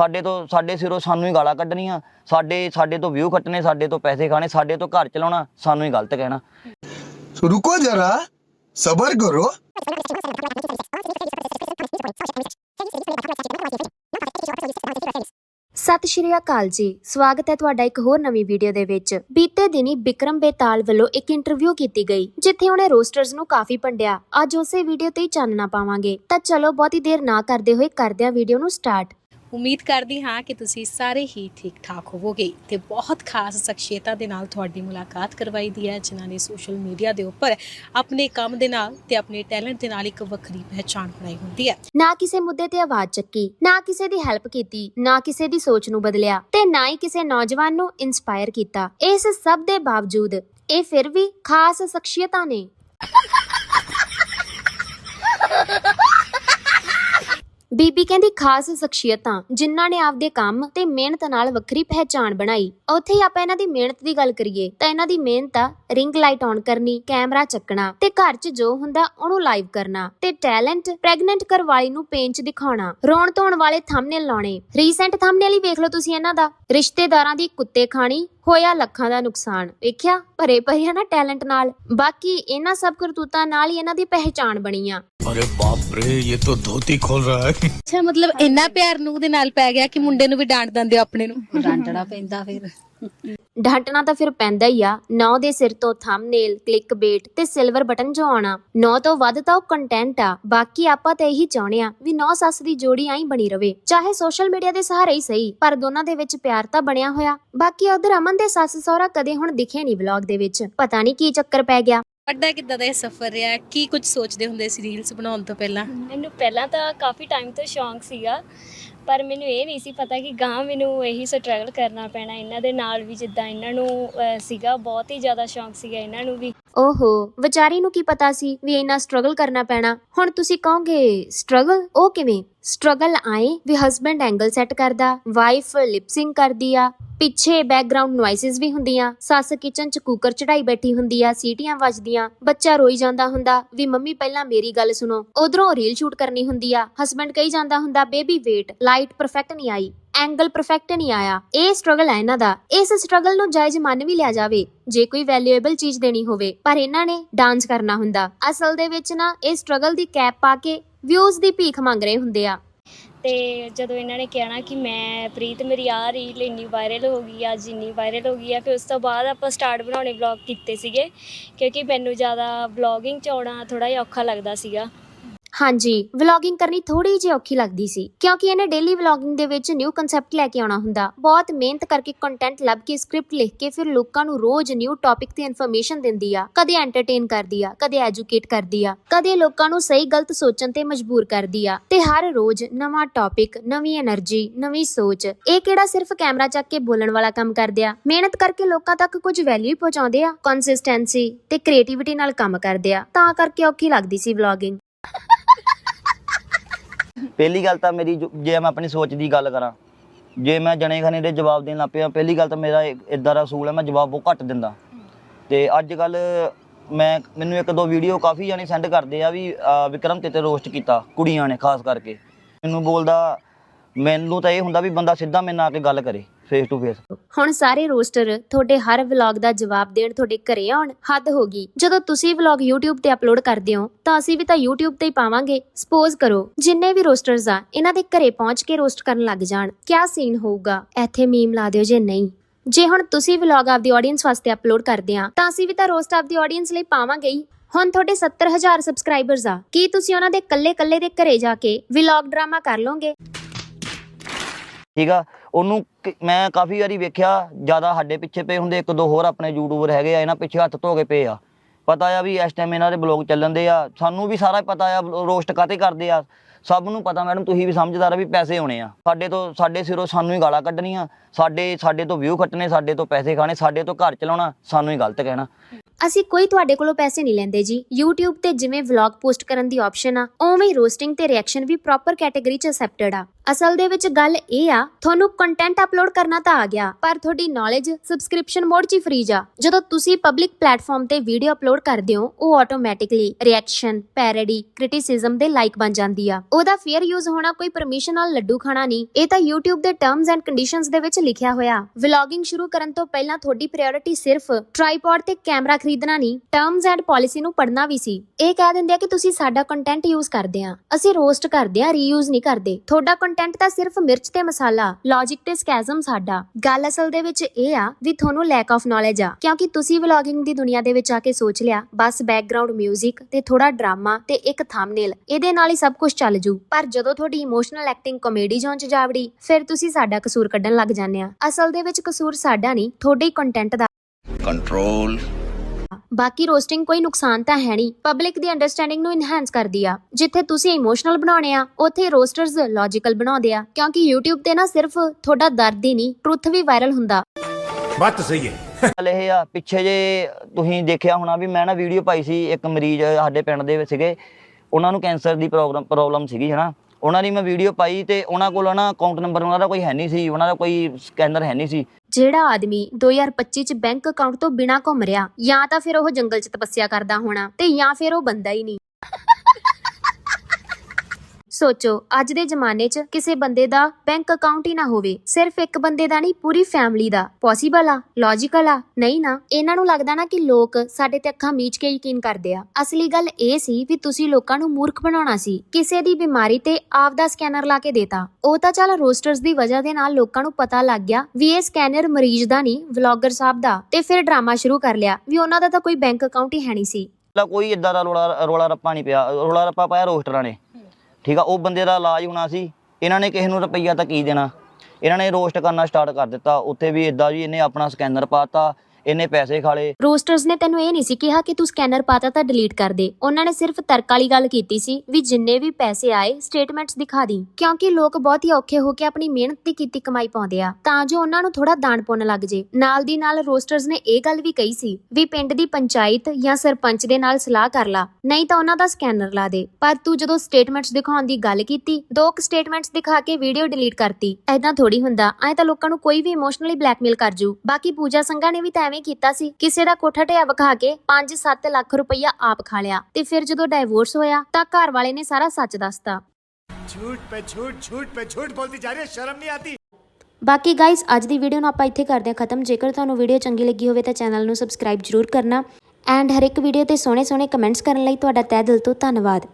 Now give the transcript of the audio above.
ਸਾਡੇ ਤੋਂ ਸਾਡੇ ਸਿਰੋਂ ਸਾਨੂੰ ਹੀ ਗਾਲਾਂ ਕੱਢਣੀਆਂ। ਸਾਡੇ ਸਾਡੇ ਤੋਂ ਵਿਊ ਕੱਟਣੇ ਸਾਡੇ ਤੋਂ ਪੈਸੇ ਖਾਣੇ ਸਾਡੇ ਤੋਂ ਘਰ ਚਲਾਉਣਾ ਸਾਨੂੰ ਹੀ ਗਲਤ ਕਹਿਣਾ। ਸੋ ਰੁਕੋ ਜਰਾ ਸਬਰ ਕਰੋ। ਸਤਿ ਸ਼੍ਰੀ ਅਕਾਲ ਜੀ। ਸਵਾਗਤ ਹੈ ਤੁਹਾਡਾ ਇੱਕ ਹੋਰ ਨਵੀਂ ਵੀਡੀਓ ਦੇ ਵਿੱਚ। ਬੀਤੇ ਦਿਨੀ ਬਿਕਰਮ ਬੇਤਾਲ ਵੱਲੋਂ ਇੱਕ ਇੰਟਰਵਿਊ ਕੀਤੀ ਗਈ ਜਿੱਥੇ ਉਹਨੇ ਰੋਸਟਰਸ ਨੂੰ ਕਾਫੀ ਪੰਡਿਆ ਅੱਜ ਉਸੇ ਵੀਡੀਓ ਤੇ ਚਾਨਣਾ ਪਾਵਾਂਗੇ। ਤਾਂ ਚਲੋ ਬਹੁਤੀ ਦੇਰ ਨਾ ਕਰਦੇ ਹੋਏ ਕਰਦੇ ਆ ਵੀਡੀਓ ਨੂੰ ਸਟਾਰਟ ਉਮੀਦ ਕਰਦੀ ਹਾਂ ਕਿ ਤੁਸੀਂ ਸਾਰੇ ਹੀ ਠੀਕ ਠਾਕ ਹੋਵੋਗੇ ਤੇ ਬਹੁਤ ਖਾਸ ਸ਼ਖਸੀਅਤਾਂ ਦੇ ਨਾਲ ਤੁਹਾਡੀ ਮੁਲਾਕਾਤ ਕਰਵਾਈ ਦੀ ਹੈ, ਜਿਨ੍ਹਾਂ ਨੇ ਸੋਸ਼ਲ ਮੀਡੀਆ ਦੇ ਉੱਪਰ ਆਪਣੇ ਕੰਮ ਦੇ ਨਾਲ ਤੇ ਆਪਣੇ ਟੈਲੈਂਟ ਦੇ ਨਾਲ ਇੱਕ ਵੱਖਰੀ ਪਹਿਚਾਣ ਬਣਾਈ ਹੁੰਦੀ ਹੈ। ਨਾ ਕਿਸੇ ਮੁੱਦੇ ਤੇ ਆਵਾਜ਼ ਚੱਕੀ, ਨਾ ਕਿਸੇ ਦੀ ਹੈਲਪ ਕੀਤੀ, ਨਾ ਕਿਸੇ ਦੀ ਸੋਚ ਨੂੰ ਬਦਲਿਆ ਤੇ ਨਾ ਹੀ ਕਿਸੇ ਨੌਜਵਾਨ ਨੂੰ ਇਨਸਪਾਇਰ ਕੀਤਾ। ਇਸ ਸਭ ਦੇ ਬਾਵਜੂਦ ਇਹ ਫਿਰ ਵੀ ਖਾਸ ਸ਼ਖਸੀਅਤਾਂ ਨੇ। ਬੀਬੀ ਕਹਿੰਦੀ ਖਾਸ ਸ਼ਖਸੀਅਤਾਂ, ਜਿਨ੍ਹਾਂ ਨੇ ਆਪਦੇ ਕੰਮ ਤੇ ਮਿਹਨਤ ਨਾਲ ਵੱਖਰੀ ਪਹਿਚਾਣ ਬਣਾਈ। ਉੱਥੇ ਹੀ ਆਪਾਂ ਇਹਨਾਂ ਦੀ ਮਿਹਨਤ ਦੀ ਗੱਲ ਕਰੀਏ, ਤਾਂ ਇਹਨਾਂ ਦੀ ਮਿਹਨਤ ਆ ਰਿੰਗ ਲਾਈਟ ਔਨ ਕਰਨੀ ਕੈਮਰਾ ਚੱਕਣਾ ਤੇ ਘਰ 'ਚ ਜੋ ਹੁੰਦਾ ਉਹਨੂੰ ਲਾਈਵ ਕਰਨਾ ਤੇ ਟੈਲੈਂਟ ਪ੍ਰੈਗਨੈਂਟ ਕਰਵਾਲੀ ਨੂੰ ਪੇਨ 'ਚ ਦਿਖਾਉਣਾ ਰੋਣ ਧੋਣ ਵਾਲੇ ਥੰਬਨੇਲ ਲਾਉਣੇ। ਰੀਸੈਂਟ ਥੰਬਨੇਲ ਹੀ ਵੇਖ ਲਓ ਤੁਸੀਂ ਇਹਨਾਂ ਦਾ। ਰਿਸ਼ਤੇਦਾਰਾਂ ਦੀ ਕੁੱਤੇ ਖਾਣੀ ਹੋਇਆ ਲੱਖਾਂ ਦਾ ਨੁਕਸਾਨ। ਵੇਖਿਆ ਭਰੇ ਭਰੇ ਆ ਨਾ ਟੈਲੈਂਟ ਨਾਲ। ਬਾਕੀ ਇਹਨਾਂ ਸਭ ਕਰਤੂਤਾਂ ਨਾਲ ਹੀ ਇਹਨਾਂ ਦੀ ਪਹਿਚਾਣ ਬਣੀ ਆ। ਅਰੇ ਬਾਪ ਰੇ ਇਹ ਤਾਂ ਧੋਤੀ ਖੋਲ ਰਹਾ ਹੈ। ਅੱਛਾ ਮਤਲਬ ਇੰਨਾ ਪਿਆਰ ਨੂੰ ਦੇ ਨਾਲ ਪੈ ਗਿਆ ਕਿ ਮੁੰਡੇ ਨੂੰ ਵੀ ਡਾਂਟ ਦਿੰਦੇ ਆਪਣੇ ਨੂੰ? ਡਾਂਟਣਾ ਪੈਂਦਾ ਫਿਰ। ਡਾਂਟਣਾ ਤਾਂ ਫਿਰ ਪੈਂਦਾ ਹੀ ਆ। ਨੌ ਦੇ ਸਿਰ ਤੋਂ ਥੰਬਨੇਲ ਕਲਿੱਕ ਬੇਟ ਤੇ ਸਿਲਵਰ ਬਟਨ ਜੋ ਆਉਣਾ ਨੌ ਤੋਂ ਵੱਧ ਤਾਂ ਉਹ ਕੰਟੈਂਟ ਆ। ਬਾਕੀ ਆਪਾਂ ਤਾਂ ਇਹੀ ਚਾਹੁੰਦੇ ਆ ਵੀ ਨੌ ਸੱਸ ਦੀ ਜੋੜੀ ਆਈ ਬਣੀ ਰਵੇ। ਚਾਹੇ ਸੋਸ਼ਲ ਮੀਡੀਆ ਦੇ ਸਹਾਰੇ ਹੀ ਸਹੀ, ਪਰ ਦੋਨਾਂ ਦੇ ਵਿੱਚ ਪਿਆਰ ਤਾਂ ਬਣਿਆ ਹੋਇਆ। ਬਾਕੀ ਉਧਰ ਅਮਨ ਦੇ ਸੱਸ ਸਹੁਰਾ ਕਦੇ ਹੁਣ ਦਿਖੇ ਨਹੀਂ ਵਲੌਗ ਦੇ ਵਿੱਚ। ਪਤਾ ਨਹੀਂ ਕੀ ਚੱਕਰ ਪੈ ਗਿਆ। ਵੱਡਾ ਕਿੱਦਾਂ ਦਾ ਇਹ ਸਫ਼ਰ ਰਿਹਾ? ਕੀ ਕੁਝ ਸੋਚਦੇ ਹੁੰਦੇ ਸੀ ਰੀਲਸ ਬਣਾਉਣ ਤੋਂ ਪਹਿਲਾਂ? ਮੈਨੂੰ ਪਹਿਲਾਂ ਤਾਂ ਕਾਫੀ ਟਾਈਮ ਤੋਂ ਸ਼ੌਂਕ ਸੀਗਾ ਪਰ ਮੈਨੂੰ ਇਹ ਨਹੀਂ ਸੀ ਪਤਾ ਕਿ ਗਾਂ ਮੈਨੂੰ ਇਹੀ ਸਟਰਗਲ ਕਰਨਾ ਪੈਣਾ ਇਹਨਾਂ ਦੇ ਨਾਲ ਵੀ ਜਿੱਦਾਂ ਇਹਨਾਂ ਨੂੰ ਅਹ, ਸੀਗਾ ਬਹੁਤ ਹੀ ਜ਼ਿਆਦਾ ਸ਼ੌਂਕ ਸੀਗਾ ਇਹਨਾਂ ਨੂੰ ਵੀ। ਓਹੋ, ਵਿਚਾਰੀ ਨੂੰ ਕੀ ਪਤਾ ਸੀ ਵੀ ਇੰਨਾ ਸਟਰਗਲ ਕਰਨਾ ਪੈਣਾ? ਹੁਣ ਤੁਸੀਂ ਕਹੋਗੇ ਸਟਰਗਲ ਉਹ ਕਿਵੇਂ? ਸਟਰਗਲ ਆਏ ਵੀ ਹਸਬੰਡ ਐਂਗਲ ਸੈੱਟ ਕਰਦਾ ਵਾਈਫ ਲਿਪਸਿੰਗ ਕਰਦੀ ਆ, ਪਿੱਛੇ ਬੈਕਗ੍ਰਾਉਂਡ ਨੋਇਸਸ ਵੀ ਹੁੰਦੀਆਂ, ਸੱਸ ਕਿਚਨ ਚ ਕੁੱਕਰ ਚੜਾਈ ਬੈਠੀ ਹੁੰਦੀ ਆ, ਸੀਟੀਆਂ ਵੱਜਦੀਆਂ, ਬੱਚਾ ਰੋਈ ਜਾਂਦਾ ਹੁੰਦਾ ਵੀ ਮੰਮੀ ਪਹਿਲਾਂ ਮੇਰੀ ਗੱਲ ਸੁਣੋ। ਉਧਰੋਂ ਰੀਲ ਸ਼ੂਟ ਕਰਨੀ ਹੁੰਦੀ ਆ ਹਸਬੰਡ ਕਹੀ ਜਾਂਦਾ ਹੁੰਦਾ ਬੇਬੀ ਵੇਟ ਲਾਈਟ ਪਰਫੈਕਟ ਨਹੀਂ ਆਈ। ਐਂਗਲ ਪਰਫੈਕਟ ਨਹੀਂ ਆਇਆ। ਇਹ ਸਟਰਗਲ ਹੈ ਇਹਨਾਂ ਦਾ। ਇਸ ਸਟਰਗਲ ਨੂੰ ਜਾਇਜ਼ ਮੰਨ ਵੀ ਲਿਆ ਜਾਵੇ, ਜੇ ਕੋਈ ਵੈਲਿਊਏਬਲ ਚੀਜ਼ ਦੇਣੀ ਹੋਵੇ। ਪਰ ਇਹਨਾਂ ਨੇ ਡਾਂਸ ਕਰਨਾ ਹੁੰਦਾ। ਅਸਲ ਦੇ ਵਿੱਚ ਨਾ, ਇਹ ਸਟਰਗਲ ਦੀ ਕੈਪ ਪਾ ਕੇ ਵਿਊਜ਼ ਦੀ ਭੀਖ ਮੰਗ ਰਹੇ ਹੁੰਦੇ ਆ। ਤੇ ਜਦੋਂ ਇਹਨਾਂ ਨੇ ਕਹਿਣਾ ਕਿ ਮੈਂ, ਪ੍ਰੀਤ ਮੇਰੀ ਆ ਰੀਲ ਇੰਨੀ ਵਾਇਰਲ ਹੋ ਗਈ ਆ ਜਿੰਨੀ ਵਾਇਰਲ ਹੋ ਗਈ ਆ, ਫਿਰ ਉਸ ਤੋਂ ਬਾਅਦ ਆਪਾਂ ਸਟਾਰਟ ਬਣਾਉਣੇ ਵਲੌਗ ਕੀਤੇ ਸੀਗੇ। ਕਿਉਂਕਿ ਮੈਨੂੰ ਜ਼ਿਆਦਾ ਵਲੌਗਿੰਗ ਚ ਆਉਣਾ ਥੋੜਾ ਜਿਹਾ ਔਖਾ ਲੱਗਦਾ ਸੀਗਾ। ਹਾਂਜੀ ਵਲੌਗਿੰਗ ਕਰਨੀ ਥੋੜੀ ਜਿਹੀ ਔਖੀ ਲੱਗਦੀ ਸੀ, ਕਿਉਂਕਿ ਇਹਨੇ ਡੇਲੀ ਵਲੌਗਿੰਗ ਦੇ ਵਿੱਚ ਨਿਊ ਕਨਸੈਪਟ ਲੈ ਕੇ ਆਉਣਾ ਹੁੰਦਾ। ਬਹੁਤ ਮਿਹਨਤ ਕਰਕੇ ਕੰਟੈਂਟ ਲੱਭ ਕੇ ਸਕ੍ਰਿਪਟ ਲਿਖ ਕੇ ਫਿਰ ਲੋਕਾਂ ਨੂੰ ਰੋਜ਼ ਨਿਊ ਟੌਪਿਕ ਤੇ ਇਨਫੋਰਮੇਸ਼ਨ ਦਿੰਦੀ ਆ, ਕਦੇ ਐਂਟਰਟੇਨ ਕਰਦੀ ਆ, ਕਦੇ ਐਜੂਕੇਟ ਕਰਦੀ ਆ, ਕਦੇ ਲੋਕਾਂ ਨੂੰ ਸਹੀ ਗਲਤ ਸੋਚਣ ਤੇ ਮਜਬੂਰ ਕਰਦੀ ਆ। ਤੇ ਹਰ ਰੋਜ਼ ਨਵਾਂ ਟੌਪਿਕ ਨਵੀਂ એનર્ਜੀ ਨਵੀਂ ਸੋਚ, ਇਹ ਕਿਹੜਾ ਸਿਰਫ ਕੈਮਰਾ ਚੱਕ ਕੇ ਬੋਲਣ ਵਾਲਾ ਕੰਮ ਕਰਦੇ ਆ? ਮਿਹਨਤ ਕਰਕੇ ਲੋਕਾਂ ਤੱਕ ਕੁਝ ਵੈਲਿਊ ਪਹੁੰਚਾਉਂਦੇ ਆ? ਕੰਸਿਸਟੈਂਸੀ ਤੇ ਕ੍ਰੀਏਟੀਵਿਟੀ ਨਾਲ ਕੰਮ ਕਰਦੇ ਆ। ਤਾਂ ਕਰਕੇ ਔਖੀ ਲੱਗਦੀ ਸੀ ਵਲੌਗਿੰਗ ਪਹਿਲੀ ਗੱਲ ਤਾਂ ਮੇਰੀ ਜੋ- ਜੇ ਮੈਂ ਆਪਣੀ ਸੋਚ ਦੀ ਗੱਲ ਕਰਾਂ ਜੇ ਮੈਂ ਜਣੇ ਖਣੇ ਦੇ ਜਵਾਬ ਦੇਣ ਲੱਗ ਪਿਆ ਪਹਿਲੀ ਗੱਲ ਤਾਂ ਮੇਰਾ ਇਦਾਂ ਦਾ ਅਸੂਲ ਹੈ ਮੈਂ ਜਵਾਬ ਬਹੁਤ ਘੱਟ ਦਿੰਦਾ। ਤੇ ਅੱਜ ਕੱਲ ਮੈਂ ਮੈਨੂੰ ਇੱਕ ਦੋ ਵੀਡੀਓ ਕਾਫੀ ਜਾਣੇ ਸੈਂਡ ਕਰਦੇ ਆ ਵੀ ਅਹ, ਵਿਕਰਮ ਤੇ ਤੇ ਰੋਸਟ ਕੀਤਾ ਕੁੜੀਆਂ ਨੇ ਖਾਸ ਕਰਕੇ। ਮੈਨੂੰ ਬੋਲਦਾ ਮੈਨੂੰ ਤਾਂ ਇਹ ਹੁੰਦਾ ਵੀ ਬੰਦਾ ਸਿੱਧਾ ਮੇਰੇ ਨਾਲ ਆ ਕੇ ਗੱਲ ਕਰੇ। ਫੇਸ ਟੂ ਫੇਸ ਹੁਣ ਸਾਰੇ ਰੋਸਟਰ ਤੁਹਾਡੇ ਹਰ ਵਲੌਗ ਦਾ ਜਵਾਬ ਦੇਣ ਤੁਹਾਡੇ ਘਰੇ ਆਉਣ ਹੱਦ ਹੋ ਗਈ। ਜਦੋਂ ਤੁਸੀਂ ਵਲੌਗ YouTube ਤੇ ਅਪਲੋਡ ਕਰਦੇ ਹੋ, ਤਾਂ ਅਸੀਂ ਵੀ ਤਾਂ YouTube ਤੇ ਹੀ ਪਾਵਾਂਗੇ। ਸਪੋਜ਼ ਕਰੋ, ਜਿੰਨੇ ਵੀ ਰੋਸਟਰਸ ਆ, ਇਹਨਾਂ ਦੇ ਘਰੇ ਪਹੁੰਚ ਕੇ ਰੋਸਟ ਕਰਨ ਲੱਗ ਜਾਣ। ਕੀ ਸੀਨ ਹੋਊਗਾ? ਇੱਥੇ ਮੀਮ ਲਾ ਦਿਓ ਜੇ ਨਹੀਂ। ਜੇ ਹੁਣ ਤੁਸੀਂ ਵਲੌਗ ਆਪਦੀ ਆਡੀਅנס ਵਾਸਤੇ ਅਪਲੋਡ ਕਰਦੇ ਆ, ਤਾਂ ਅਸੀਂ ਵੀ ਤਾਂ ਰੋਸਟ ਆਪਦੀ ਆਡੀਅנס ਲਈ ਪਾਵਾਂਗੇ ਹੀ। ਹੁਣ ਤੁਹਾਡੇ 70000 ਸਬਸਕ੍ਰਾਈਬਰਸ ਆ, ਕੀ ਤੁਸੀਂ ਉਹਨਾਂ ਦੇ ਕੱਲੇ-ਕੱਲੇ ਦੇ ਘਰੇ ਜਾ ਕੇ ਵਲੌਗ ਡਰਾਮਾ ਕਰ ਲਓਗੇ? ਠੀਕ ਆ? ਉਹਨੂੰ ਮੈਂ ਕਾਫੀ ਵਾਰੀ ਵੇਖਿਆ, ਜ਼ਿਆਦਾ ਸਾਡੇ ਪਿੱਛੇ ਪਏ ਹੁੰਦੇ, ਇੱਕ ਦੋ ਹੋਰ ਆਪਣੇ ਯੂਟਿਊਬਰ ਹੈਗੇ ਆ, ਇਹਨਾਂ ਪਿੱਛੇ ਹੱਥ ਧੋ ਕੇ ਪਏ ਆ। ਪਤਾ ਆ ਵੀ ਇਸ ਟਾਈਮ ਇਹਨਾਂ ਦੇ ਬਲੌਗ ਚੱਲਣ ਦੇ ਆ। ਸਾਨੂੰ ਵੀ ਸਾਰਾ ਪਤਾ ਆ ਰੋਸਟ ਕਾਤੇ ਕਰਦੇ ਆ? ਸਭ ਨੂੰ ਪਤਾ ਮੈਡਮ ਤੁਸੀਂ ਵੀ ਸਮਝਦਾਰ ਆ ਵੀ ਪੈਸੇ ਆਉਣੇ ਆ। ਸਾਡੇ ਤੋਂ, ਸਾਡੇ ਸਿਰੋਂ ਸਾਨੂੰ ਹੀ ਗਾਲਾਂ ਕੱਢਣੀਆਂ। ਸਾਡੇ ਸਾਡੇ ਤੋਂ ਵਿਊ ਖੱਟਣੇ, ਸਾਡੇ ਤੋਂ ਪੈਸੇ ਖਾਣੇ, ਸਾਡੇ ਤੋਂ ਘਰ ਚਲਾਉਣਾ, ਸਾਨੂੰ ਹੀ ਗਲਤ ਕਹਿਣਾ। ਅਸੀਂ ਕੋਈ ਤੁਹਾਡੇ ਕੋਲੋਂ ਪੈਸੇ ਨਹੀਂ ਲੈਂਦੇ ਜੀ। YouTube ਤੇ ਜਿਵੇਂ ਵਲੌਗ ਪੋਸਟ ਕਰਨ ਦੀ ਆਪਸ਼ਨ ਆ, ਉਵੇਂ ਹੀ ਰੋਸਟਿੰਗ ਤੇ ਰਿਐਕਸ਼ਨ ਵੀ ਪ੍ਰੋਪਰ ਕੈਟਾਗਰੀ ਚ ਅਸੈਪਟਡ ਆ। ਅਸਲ ਦੇ ਵਿੱਚ ਗੱਲ ਇਹ ਆ, ਤੁਹਾਨੂੰ ਕੰਟੈਂਟ ਅਪਲੋਡ ਕਰਨਾ ਤਾਂ ਆ ਗਿਆ, ਪਰ ਤੁਹਾਡੀ ਨੌਲੇਜ ਸਬਸਕ੍ਰਿਪਸ਼ਨ ਮੋਡ 'ਚ ਫ੍ਰੀ ਆ। ਜਦੋਂ ਤੁਸੀਂ ਪਬਲਿਕ ਪਲੇਟਫਾਰਮ ਤੇ ਵੀਡੀਓ ਅਪਲੋਡ ਕਰਦੇ ਹੋ, ਉਹ ਆਟੋਮੈਟਿਕਲੀ ਰਿਐਕਸ਼ਨ ਪੈਰੋਡੀ ਕ੍ਰਿਟਿਸਿਜ਼ਮ ਦੇ ਲਾਈਕ ਬਣ ਜਾਂਦੀ ਆ। ਉਹਦਾ ਫੇਅਰ ਯੂਜ਼ ਹੋਣਾ ਕੋਈ ਪਰਮਿਸ਼ਨ ਨਾਲ ਲੱਡੂ ਖਾਣਾ ਨਹੀਂ, ਇਹ ਤਾਂ YouTube ਦੇ ਟਰਮਸ ਐਂਡ ਕੰਡੀਸ਼ਨਸ ਦੇ ਵਿੱਚ ਲਿਖਿਆ ਹੋਇਆ। ਵਲੌਗਿੰਗ ਸ਼ੁਰੂ ਕਰਨ ਤੋਂ ਪਹਿਲਾਂ ਤੁਹਾਡੀ ਪ੍ਰਾਇੋਰਟੀ ਸਿਰਫ ਟ੍ਰਾਈਪੋਡ ਤੇ ਕੈਮਰਾ ਖਰੀਦਣਾ ਨਹੀਂ ਟਰਮਸ ਐਂਡ ਪਾਲਿਸੀ ਨੂੰ ਪੜ੍ਹਨਾ ਵੀ ਸੀ। ਇਹ ਕਹਿ ਦਿੰਦੇ ਆ ਕਿ ਤੁਸੀਂ ਸਾਡਾ ਕੰਟੈਂਟ ਯੂਜ਼ ਕਰਦੇ ਆ। ਅਸੀਂ ਰੋਸਟ ਕਰਦੇ ਆ ਰੀਯੂਜ਼ ਨਹੀਂ ਕਰਦੇ। ਤੁਹਾਡਾ ਕੰਟੈਂਟ ਕੰਟੈਂਟ ਤਾਂ ਸਿਰਫ ਮਿਰਚ ਤੇ ਮਸਾਲਾ ਲੌਜੀਕ ਤੇ ਸਕੈਜ਼ਮ ਸਾਡਾ। ਗੱਲ ਅਸਲ ਦੇ ਵਿੱਚ ਇਹ ਆ ਵੀ ਤੁਹਾਨੂੰ ਲੈਕ ਆਫ ਨੌਲੇਜ ਆ। ਕਿਉਂਕਿ ਤੁਸੀਂ ਵਲੌਗਿੰਗ ਦੀ ਦੁਨੀਆ ਦੇ ਵਿੱਚ ਆ ਕੇ ਸੋਚ ਲਿਆ, ਬਸ ਬੈਕਗ੍ਰਾਉਂਡ 뮤직 ਤੇ ਥੋੜਾ ਡਰਾਮਾ ਤੇ ਇੱਕ ਥੰਬਨੇਲ ਇਹਦੇ ਨਾਲ ਹੀ ਸਭ ਕੁਝ ਚੱਲ ਜੂ। ਪਰ ਜਦੋਂ ਤੁਹਾਡੀ ਇਮੋਸ਼ਨਲ ਐਕਟਿੰਗ ਕਾਮੇਡੀ ਜੋਨ ਚ ਜਾਵੜੀ, ਫਿਰ ਤੁਸੀਂ ਸਾਡਾ ਕਸੂਰ ਕੱਢਣ ਲੱਗ ਜਾਂਦੇ ਆ। ਅਸਲ ਦੇ ਵਿੱਚ ਕਸੂਰ ਸਾਡਾ ਨਹੀਂ, ਤੁਹਾਡੇ ਕੰਟੈਂਟ ਦਾ। ਕੰਟਰੋਲ ਬਾਕੀ ਰੋਸਟਿੰਗ ਕੋਈ ਨੁਕਸਾਨ ਤਾਂ ਹੈ ਨਹੀਂ। ਪਬਲਿਕ ਦੀ ਅੰਡਰਸਟੈਂਡਿੰਗ ਨੂੰ ਇਨਹਾਂਸ ਕਰਦੀ ਆ। ਜਿੱਥੇ ਤੁਸੀਂ ਇਮੋਸ਼ਨਲ ਬਣਾਉਣੇ ਆ ਉੱਥੇ ਰੋਸਟਰਸ ਲੌਜੀਕਲ ਬਣਾਉਂਦੇ ਆ। ਕਿਉਂਕਿ YouTube ਤੇ ਨਾ ਸਿਰਫ ਤੁਹਾਡਾ ਦਰਦ ਹੀ ਨਹੀਂ ਟਰੁੱਥ ਵੀ ਵਾਇਰਲ ਹੁੰਦਾ। ਬਾਤ ਸਹੀ ਹੈ। ਗੱਲ ਇਹ ਆ ਪਿੱਛੇ ਜੇ ਤੁਸੀਂ ਦੇਖਿਆ ਹੋਣਾ ਵੀ ਮੈਂ ਨਾ ਵੀਡੀਓ ਪਾਈ ਸੀ ਇੱਕ ਮਰੀਜ਼ ਸਾਡੇ ਪਿੰਡ ਦੇ ਵਿੱਚ ਸੀਗੇ। ਉਹਨਾਂ ਨੂੰ ਕੈਂਸਰ ਦੀ ਪ੍ਰੋਬਲਮ ਪ੍ਰੋਬਲਮ ਸੀਗੀ ਹਨਾ? ਉਹਨਾਂ ਦੀ ਮੈਂ ਵੀਡੀਓ ਪਾਈ ਤੇ ਉਹਨਾਂ ਕੋਲ ਨਾ ਅਕਾਊਂਟ ਨੰਬਰ ਉਹਨਾਂ ਦਾ ਕੋਈ ਹੈ ਨਹੀਂ ਸੀ, ਉਹਨਾਂ ਦਾ ਕੋਈ ਸਕੈਨਰ ਹੈ ਨਹੀਂ ਸੀ। ਜਿਹੜਾ ਆਦਮੀ 2025 ਚ ਬੈਂਕ ਅਕਾਊਂਟ ਤੋਂ ਬਿਨਾਂ ਘੁੰਮ ਰਿਹਾ, ਜਾਂ ਤਾਂ ਫਿਰ ਉਹ ਜੰਗਲ 'ਚ ਤਪੱਸਿਆ ਕਰਦਾ ਹੋਣਾ ਤੇ ਜਾਂ ਫਿਰ ਉਹ ਬੰਦਾ ਹੀ ਨਹੀਂ। ਸੋਚੋ, ਅੱਜ ਦੇ ਜ਼ਮਾਨੇ 'ਚ ਕਿਸੇ ਬੰਦੇ ਦਾ ਬੈਂਕ ਅਕਾਊਂਟ ਹੀ ਨਾ ਹੋਵੇ, ਸਿਰਫ ਇੱਕ ਬੰਦੇ ਦਾ ਨਹੀਂ, ਪੂਰੀ ਫੈਮਿਲੀ ਦਾ। ਪੋਸੀਬਲ ਆ ਲੌਜੀਕਲ ਆ, ਨਹੀਂ ਨਾ? ਇਹਨਾਂ ਨੂੰ ਲੱਗਦਾ ਨਾ ਕਿ ਲੋਕ ਸਾਡੇ ਤੇ ਅੱਖਾਂ ਮੀਚ ਕੇ ਯਕੀਨ ਕਰਦੇ ਆ। ਅਸਲੀ ਗੱਲ ਇਹ ਸੀ ਵੀ ਤੁਸੀਂ ਲੋਕਾਂ ਨੂੰ ਮੂਰਖ ਬਣਾਉਣਾ ਸੀ, ਕਿਸੇ ਦੀ ਬਿਮਾਰੀ ਤੇ ਆਪਦਾ ਸਕੈਨਰ ਲਾ ਕੇ ਦੇਤਾ। ਉਹ ਤਾਂ ਚੱਲ ਰੋਸਟਰਸ ਦੀ ਵਜ੍ਹਾ ਦੇ ਨਾਲ ਲੋਕਾਂ ਨੂੰ ਪਤਾ ਲੱਗ ਗਿਆ ਵੀ ਇਹ ਸਕੈਨਰ ਮਰੀਜ਼ ਦਾ ਨਹੀਂ ਵਲੌਗਰ ਸਾਹਿਬ ਦਾ। ਤੇ ਫਿਰ ਡਰਾਮਾ ਸ਼ੁਰੂ ਕਰ ਲਿਆ ਵੀ ਉਹਨਾਂ ਦਾ ਤਾਂ ਕੋਈ ਬੈਂਕ ਅਕਾਊਂਟ ਹੀ ਹੈ ਨਹੀਂ ਸੀ। ਲਾ ਕੋਈ ਇਦਾਂ ਦਾ ਰੋਲਾ ਰੋਲਾ ਰੱਪਾ ਨਹੀਂ ਪਿਆ, ਰੋਲਾ ਰੱਪਾ ਪਾਇਆ ਰੋਸਟਰਾਂ ਨੇ ਠੀਕ ਆ, ਉਹ ਬੰਦੇ ਦਾ ਇਲਾਜ ਹੋਣਾ ਸੀ। ਇਹਨਾਂ ਨੇ ਕਿਸੇ ਨੂੰ ਰੁਪਈਆ ਤਾਂ ਕੀ ਦੇਣਾ? ਇਹਨਾਂ ਨੇ ਰੋਸਟ ਕਰਨਾ ਸਟਾਰਟ ਕਰ ਦਿੱਤਾ। ਉੱਥੇ ਵੀ ਇਦਾਂ ਵੀ ਇਹਨੇ ਆਪਣਾ ਸਕੈਨਰ ਪਾਤਾ ਇਹਨੇ ਪੈਸੇ ਖਾ ਲਏ। ਰੋਸਟਰਸ ਨੇ ਤੈਨੂੰ ਇਹ ਨਹੀਂ ਸੀ ਕਿਹਾ ਕਿ ਤੂੰ ਸਕੈਨਰ ਪਾਤਾ ਤਾਂ ਡਿਲੀਟ ਕਰ ਦੇ। ਉਹਨਾਂ ਨੇ ਸਿਰਫ ਤਰਕ ਵਾਲੀ ਗੱਲ ਕੀਤੀ ਸੀ ਵੀ ਜਿੰਨੇ ਵੀ ਪੈਸੇ ਆਏ, ਸਟੇਟਮੈਂਟਸ ਦਿਖਾ ਦੀ। ਕਿਉਂਕਿ ਲੋਕ ਬਹੁਤ ਹੀ ਔਖੇ ਹੋ ਕੇ ਆਪਣੀ ਮਿਹਨਤ ਦੀ ਕੀਤੀ ਕਮਾਈ ਪਾਉਂਦੇ ਆ। ਤਾਂ ਜੋ ਉਹਨਾਂ ਨੂੰ ਥੋੜਾ ਦਾਨ ਪੁੰਨ ਲੱਗ ਜੇ। ਨਾਲ ਦੀ ਨਾਲ ਰੋਸਟਰਸ ਨੇ ਇਹ ਗੱਲ ਵੀ ਕਹੀ ਸੀ ਵੀ ਪਿੰਡ ਦੀ ਪੰਚਾਇਤ ਜਾਂ ਸਰਪੰਚ ਦੇ ਨਾਲ ਸਲਾਹ ਕਰ ਲਾ, ਨਹੀਂ ਤਾਂ ਉਹਨਾਂ ਦਾ ਸਕੈਨਰ ਲਾ ਦੇ। ਪਰ ਤੂੰ ਜਦੋਂ ਸਟੇਟਮੈਂਟਸ ਦਿਖਾਉਣ ਦੀ ਗੱਲ ਕੀਤੀ, ਦੋ ਕੁ ਸਟੇਟਮੈਂਟਸ ਦਿਖਾ ਕੇ ਵੀਡੀਓ ਡਿਲੀਟ ਕਰਤੀ। ਐਦਾਂ ਥੋੜੀ ਹੁੰਦਾ, ਐ ਤਾਂ ਲੋਕਾਂ ਨੂੰ ਕੋਈ ਵੀ ਇਮੋਸ਼ਨਲੀ ਬਲੈਕਮੇਲ ਕਰ ਜੂ। ਬਾਕੀ ਪੂਜਾ ਸੰਘਾ ਨੇ ਵੀ ਤਾਂ ਐਵੇਂ ਕੀਤਾ ਸੀ ਕਿਸੇ ਦਾ ਕੋਠਾ ਢਿਆ ਵਿਖਾ ਕੇ 5-7 ਲੱਖ ਰੁਪਈਆ ਆਪ ਖਾ ਲਿਆ ਤੇ ਫਿਰ ਜਦੋਂ ਡਾਈਵੋਰਸ ਹੋਇਆ ਤਾਂ ਘਰ ਵਾਲੇ ਨੇ ਸਾਰਾ ਸੱਚ ਦੱਸਤਾ। ਝੂਠ ਪੇ ਝੂਠ ਝੂਠ ਪੇ ਝੂਠ ਬੋਲਦੀ ਜਾ ਰਹੀ ਹੈ ਸ਼ਰਮ ਨਹੀਂ ਆਤੀ ਬਾਕੀ ਗਾਇਸ ਅੱਜ ਦੀ ਵੀਡੀਓ ਨੂੰ ਆਪਾਂ ਇੱਥੇ ਕਰਦੇ ਹਾਂ ਖਤਮ। ਜੇਕਰ ਤੁਹਾਨੂੰ ਵੀਡੀਓ ਚੰਗੀ ਲੱਗੀ ਹੋਵੇ ਤਾਂ ਚੈਨਲ ਨੂੰ ਸਬਸਕ੍ਰਾਈਬ ਜਰੂਰ ਕਰਨਾ। ਐਂਡ ਹਰ ਇੱਕ ਵੀਡੀਓ ਤੇ ਸੋਹਣੇ ਸੋਹਣੇ ਕਮੈਂਟਸ ਕਰਨ ਲਈ ਤੁਹਾਡਾ ਤਹਿ ਦਿਲ ਤੋਂ ਧੰਨਵਾਦ।